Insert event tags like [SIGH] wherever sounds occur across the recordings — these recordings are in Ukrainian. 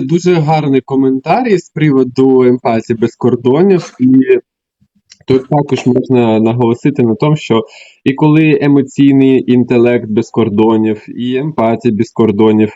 дуже гарний коментар з приводу емпатії без кордонів, і тут також можна наголосити на тому, що і коли емоційний інтелект без кордонів, і емпатія без кордонів,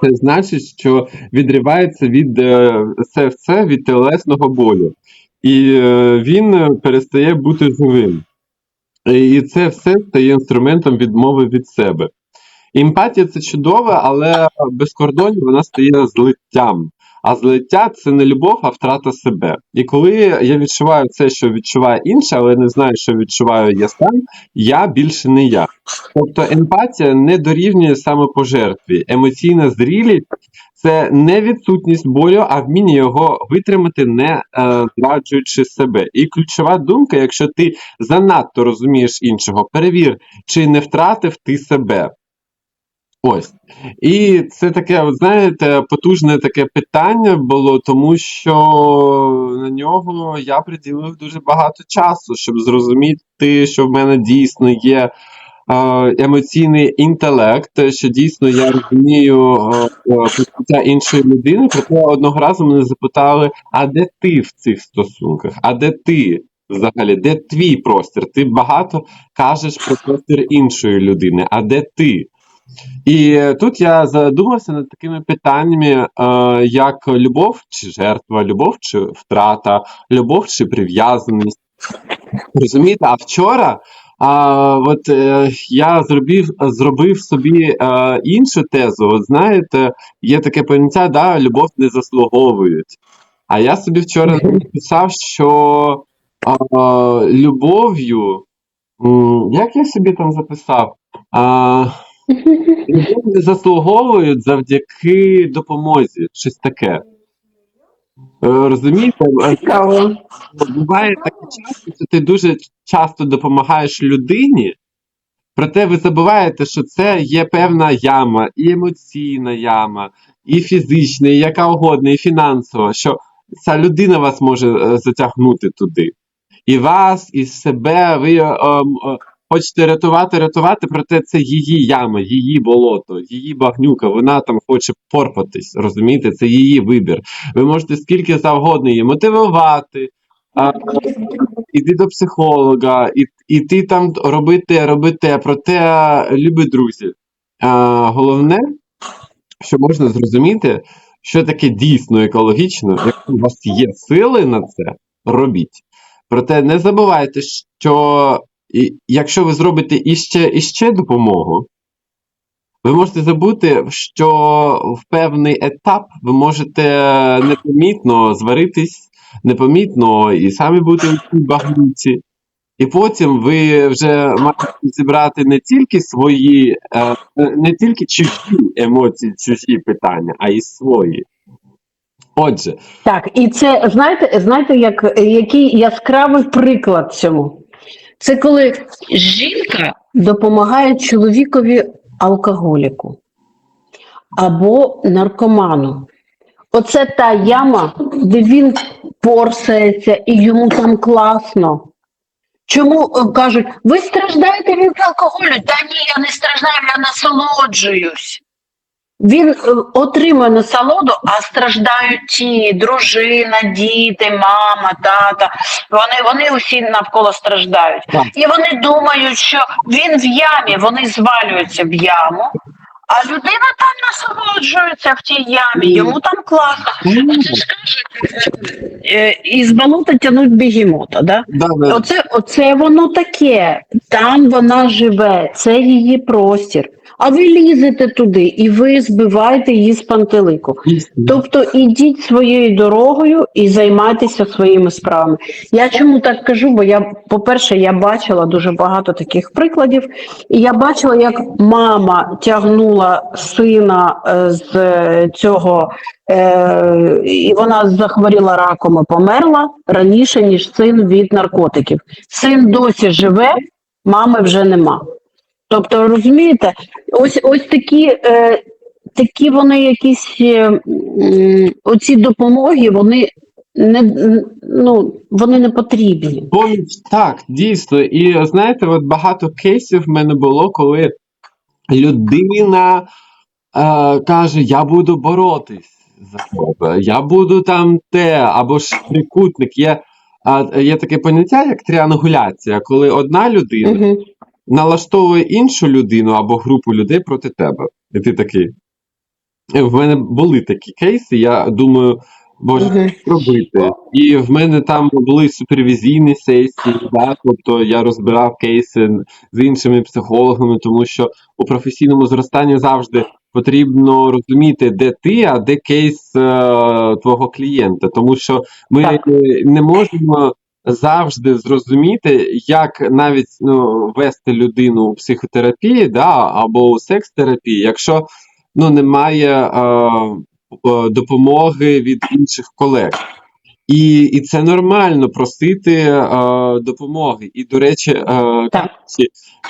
це значить, що відривається від е, все від телесного болю, і е, він перестає бути живим. І це все стає інструментом відмови від себе. Емпатія це чудово, але без кордонів вона стає злиттям. А злиття це не любов, а втрата себе. І коли я відчуваю це, що відчуває інше, але не знаю, що відчуваю я сам, я більше не я. Тобто емпатія не дорівнює самопожертві. Емоційна зрілість це не відсутність болю, а вміння його витримати, не е, зраджуючи себе. І ключова думка, якщо ти занадто розумієш іншого, перевір, чи не втратив ти себе. Ось. І це таке, знаєте, потужне таке питання було, тому що на нього я приділив дуже багато часу, щоб зрозуміти, що в мене дійсно є емоційний інтелект, що дійсно я розумію почуття іншої людини. Проте одного разу мене запитали: а де ти в цих стосунках? А де ти? Взагалі, де твій простір? Ти багато кажеш про простір іншої людини, а де ти? І е, тут я задумався над такими питаннями, е, як любов чи жертва, любов чи втрата, любов чи прив'язаність. Розумієте, а вчора а, от, е, я зробив, зробив собі е, іншу тезу. От знаєте, є таке поняття, да, любов не заслуговують. А я собі вчора написав, що а, любов'ю, як я собі там записав? А, Не заслуговують завдяки допомозі, щось таке. Е, Розумієте, Е, Цікаво. буває таке часто, що ти дуже часто допомагаєш людині, проте ви забуваєте, що це є певна яма, і емоційна яма, і фізична, і яка угодна, і фінансова, що ця людина вас може е, затягнути туди. І вас, і себе, ви е, ем, е, хочете рятувати, рятувати, проте це її яма, її болото, її багнюка, вона там хоче порпатись, розумієте, це її вибір. Ви можете скільки завгодно її мотивувати, а, іди до психолога, і, і ти там робити, робити, проте, любі друзі, а, головне, що можна зрозуміти, що таке дійсно екологічно, якщо у вас є сили на це, робіть. Проте не забувайте, що і, якщо ви зробите іще, іще допомогу, ви можете забути, що в певний етап ви можете непомітно зваритись, непомітно і самі бути у цій багнюці. І потім ви вже маєте зібрати не тільки свої, е, не тільки чужі емоції, чужі питання, а й свої. Отже, Так, і це знаєте, знаєте, як який яскравий приклад цьому? Це коли жінка допомагає чоловікові алкоголіку або наркоману. Оце та яма, де він порсається і йому там класно. Чому е, кажуть, ви страждаєте від алкоголю? Та ні, я не страждаю, я насолоджуюсь. Він е, отримує насолоду, а страждають ті дружина, діти, мама, тата. Вони, вони усі навколо страждають. Так. І вони думають, що він в ямі, вони звалюються в яму, а людина там насолоджується в тій ямі, йому там класно. Оце ж кажуть, із болота тянуть да, да, Оце, оце воно таке. Там вона живе, це її простір. А ви лізете туди і ви збиваєте її з пантелику. Тобто ідіть своєю дорогою і займайтеся своїми справами. Я чому так кажу? Бо я, по-перше, я бачила дуже багато таких прикладів, і я бачила, як мама тягнула сина е, з е, цього, е, і вона захворіла раком і померла раніше, ніж син від наркотиків. Син досі живе, мами вже нема. Тобто, розумієте, ось ось такі, е, такі вони якісь е, оці допомоги, вони не ну вони не потрібні. Так, дійсно. І знаєте, от багато кейсів в мене було, коли людина е, каже: Я буду боротись. за тебе. Я буду там те, або ж трикутник. Є, а, є таке поняття, як тріангуляція, коли одна людина Угу. Налаштовує іншу людину або групу людей проти тебе. І ти такий. Е, В мене були такі кейси, я думаю, боже, що робити. І в мене там були супервізійні сесії, да, тобто я розбирав кейси з іншими психологами, тому що у професійному зростанні завжди потрібно розуміти, де ти, а де кейс е, твого клієнта. Тому що ми Так. не можемо завжди зрозуміти, як навіть ну, вести людину у психотерапії да, або у секс-терапії, якщо ну, немає е, е, допомоги від інших колег. І, і це нормально просити е, допомоги. І, до речі, е, Так.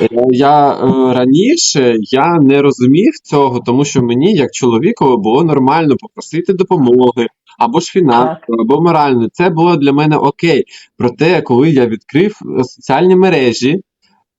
Е, Я е, раніше я не розумів цього, тому що мені, як чоловікові, було нормально попросити допомоги або ж фінансово, або морально. Це було для мене окей. Проте, коли я відкрив е, соціальні мережі,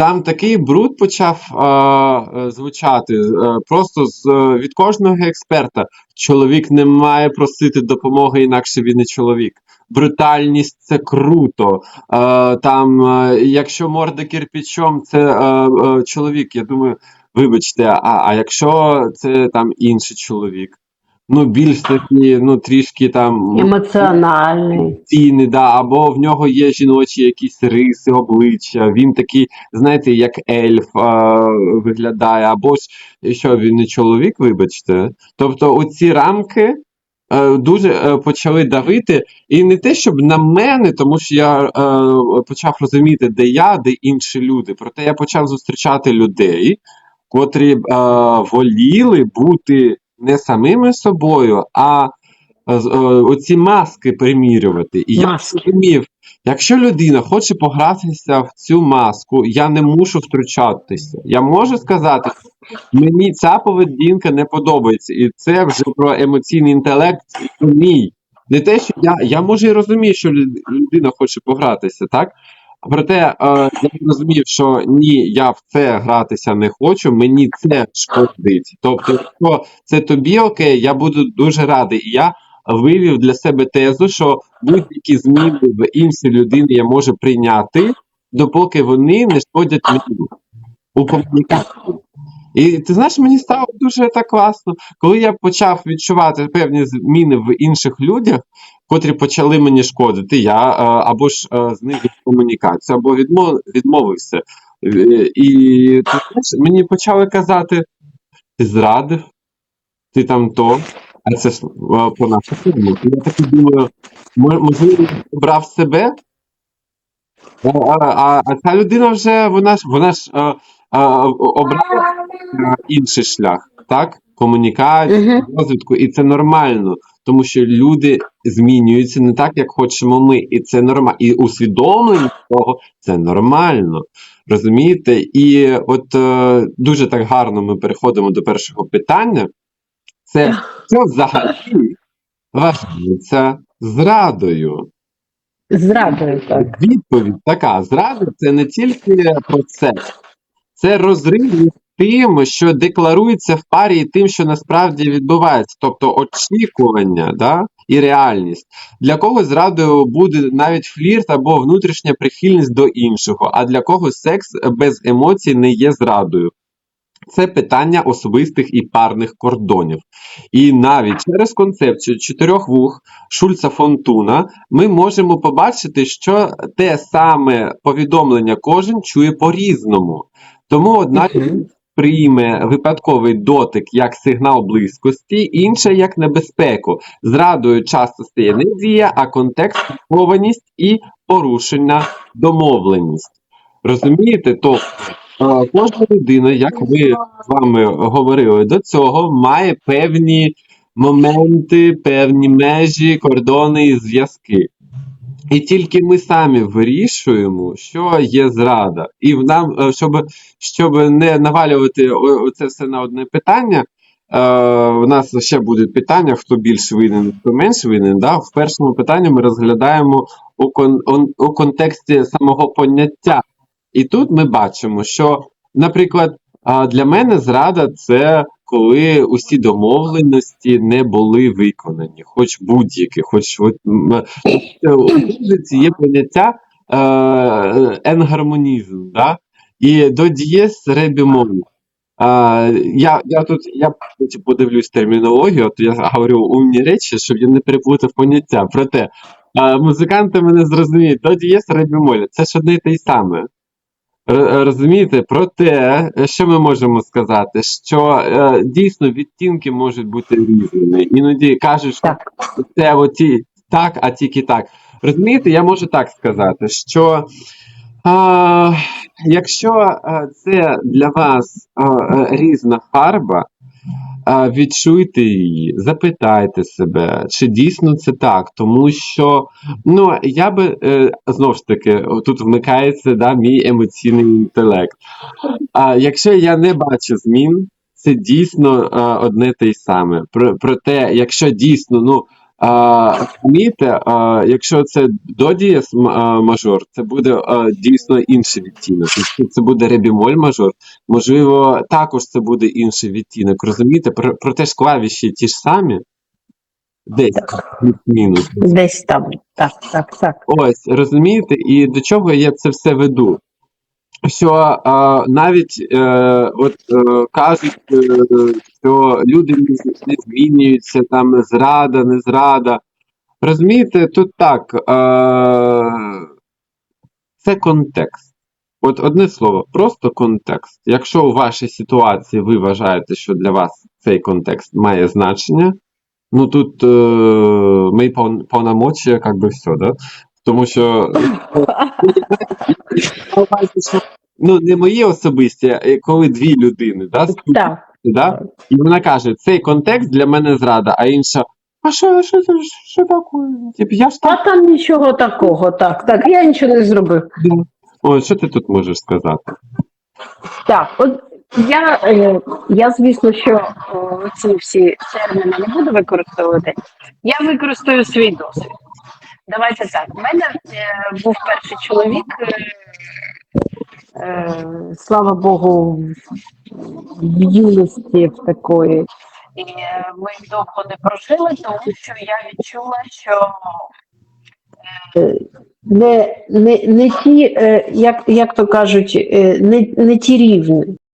там такий бруд почав е, звучати е, просто з е, від кожного експерта. Чоловік не має просити допомоги, інакше він не чоловік. Брутальність це круто. Е, там, е, якщо морда кирпичом, це е, е, чоловік. Я думаю, вибачте, а, а якщо це там інший чоловік? Ну, більш такі, ну трішки там Емоціональний. емоційний, да, або в нього є жіночі якісь риси, обличчя. Він такий, знаєте, як ельф а, виглядає, або ж що він не чоловік, вибачте. Тобто, оці рамки. е, Дуже е, почали давити, і не те, щоб на мене, тому що я е, почав розуміти, де я, де інші люди. Проте я почав зустрічати людей, котрі е, воліли бути не самими собою, а е, е, оці маски примірювати. І я Маски. зрозумів, якщо людина хоче погратися в цю маску, я не мушу втручатися. Я можу сказати, мені ця поведінка не подобається, і це вже про емоційний інтелект мій. Не те, що я, я може і розумію, що людина хоче погратися, так? Проте е, я розумів, що ні, я в це гратися не хочу, мені це шкодить. Тобто, якщо це тобі окей, я буду дуже радий. І я вивів для себе тезу, що будь-які зміни в іншій людині я можу прийняти, допоки вони не шкодять мені у комунікації. І ти знаєш, мені стало дуже так класно, коли я почав відчувати певні зміни в інших людях, котрі почали мені шкодити, я е, або ж е, з ними комунікацію, або відмов, відмовився. І знаєш, мені почали казати: ти зрадив, ти там то, а це ж е, по нашу фірму. Я так думаю, можливо, брав себе, а, а, а, а ця людина вже вона ж вона ж е, е, обрала інший шлях, так? Комунікацію, розвитку, і це нормально, тому що люди змінюються не так, як хочемо ми, і це нормально. І усвідомлення того це нормально. Розумієте? І от е, дуже так гарно ми переходимо до першого питання. Це що взагалі вважається зрадою? Зрадою, так. Відповідь така: зрада це не тільки процес, це розрив тим, що декларується в парі, і тим, що насправді відбувається, тобто очікування да, і реальність. Для когось зрадою буде навіть флірт або внутрішня прихильність до іншого, а для когось секс без емоцій не є зрадою. Це питання особистих і парних кордонів. І навіть через концепцію чотирьох вух Шульца Фонтуна ми можемо побачити, що те саме повідомлення кожен чує по-різному. Тому одна. Прийме випадковий дотик як сигнал близькості, інша як небезпеку. Зрадою часто стає не дія, а контекст, хованість і порушена домовленість. Розумієте? Тобто е, кожна людина, як ви з вами говорили до цього, має певні моменти, певні межі, кордони і зв'язки. І тільки ми самі вирішуємо, що є зрада. І нам, е, щоб, щоб не навалювати оце все на одне питання, е, у нас ще будуть питання, хто більш винен, хто менш винен. Да? В першому питанні ми розглядаємо у, кон, у контексті самого поняття. І тут ми бачимо, що, наприклад, для мене зрада це коли усі домовленості не були виконані, хоч будь-які, хоч от, тобто у музиці є поняття е, енгармонізм, да? і до дієс ре бемоль. А, я, я тут я подивлюсь термінологію, от я говорю умні речі, щоб я не переплутав поняття. Проте музиканти мене зрозуміють, до дієс ре бемоль, це ж одне й те й саме. Розумієте, проте, що ми можемо сказати? Що е, дійсно відтінки можуть бути різними. Іноді кажуть, що це оті так, а тільки так. Розумієте, я можу так сказати, що а, якщо е, це для вас е, е, різна фарба, відчуйте її, запитайте себе, чи дійсно це так, тому що ну я би е, знову ж таки тут вмикається да, мій емоційний інтелект. А якщо я не бачу змін, це дійсно е, одне те й саме. Про, проте, якщо дійсно, ну а, розумієте, а, якщо це до дієс мажор, це буде а, дійсно інший відтінок. Якщо це буде ребімоль мажор, можливо, також це буде інший відтінок. Розумієте, Про, проте ж клавіші ті ж самі, десь плюс-мінус. Десь там. Так, так, так. Ось, розумієте, і до чого я це все веду? Що а, навіть е, от е, кажуть, е, що люди не, змінюються, там зрада, не зрада. Розумієте, тут так, е, це контекст. От одне слово, просто контекст. Якщо у вашій ситуації ви вважаєте, що для вас цей контекст має значення, ну тут е, ми пов- повномочия, як би все, да? Тому що [LAUGHS] ну, не мої особисті, а коли дві людини, да, Так. Да, і вона каже, цей контекст для мене зрада, а інша, а що, що, що, що таке? Тип, я ж так. Та там нічого такого, так, так, я нічого не зробив. О, що ти тут можеш сказати? Так, от я, е, я звісно, що ці всі терміни не буду використовувати. Я використаю свій досвід. Давайте так. У мене е, був перший чоловік, е, слава Богу, в юності в такої. І е, ми довго не прожили, тому що я відчула, що е, не, не, не ті, е, як, як то кажуть, е, не, не ті рівні.